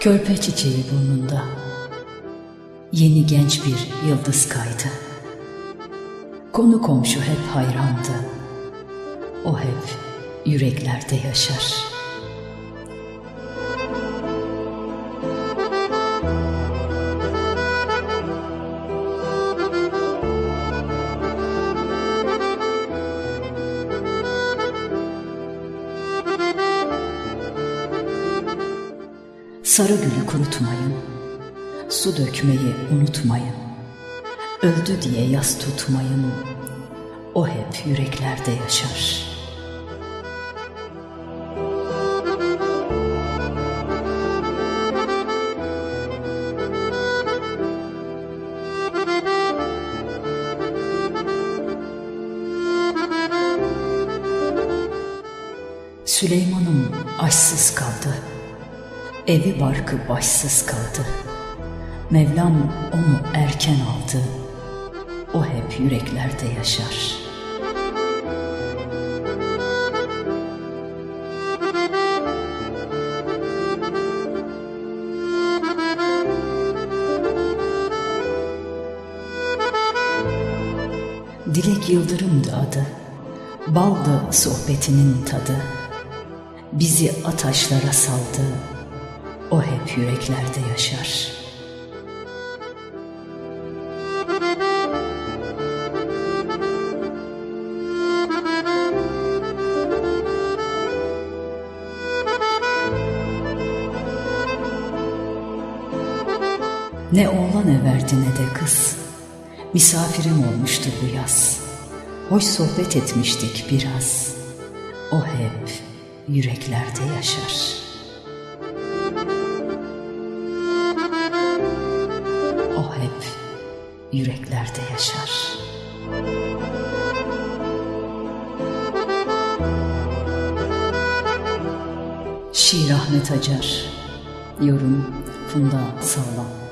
Körpe çiçeği burnunda Yeni genç bir yıldız kaydı. Konu komşu hep hayrandı. O hep yüreklerde yaşar. Sarı gülü kurutmayın Su dökmeyi unutmayın Öldü diye yas tutmayın O hep yüreklerde yaşar Süleyman'ım aşsız kaldı. Evi barkı başsız kaldı. Mevlam onu erken aldı. O hep yüreklerde yaşar. Dilek Yıldırım'dı adı. Baldı sohbetinin tadı Bizi ataşlara saldı. O hep yüreklerde yaşar. Ne oğlan everdi ne de kız. Misafirim olmuştu bu yaz. Hoş sohbet etmiştik biraz. O hep yüreklerde yaşar. O hep yüreklerde yaşar. Şiir Ahmet Acar Yorum Funda Sağlam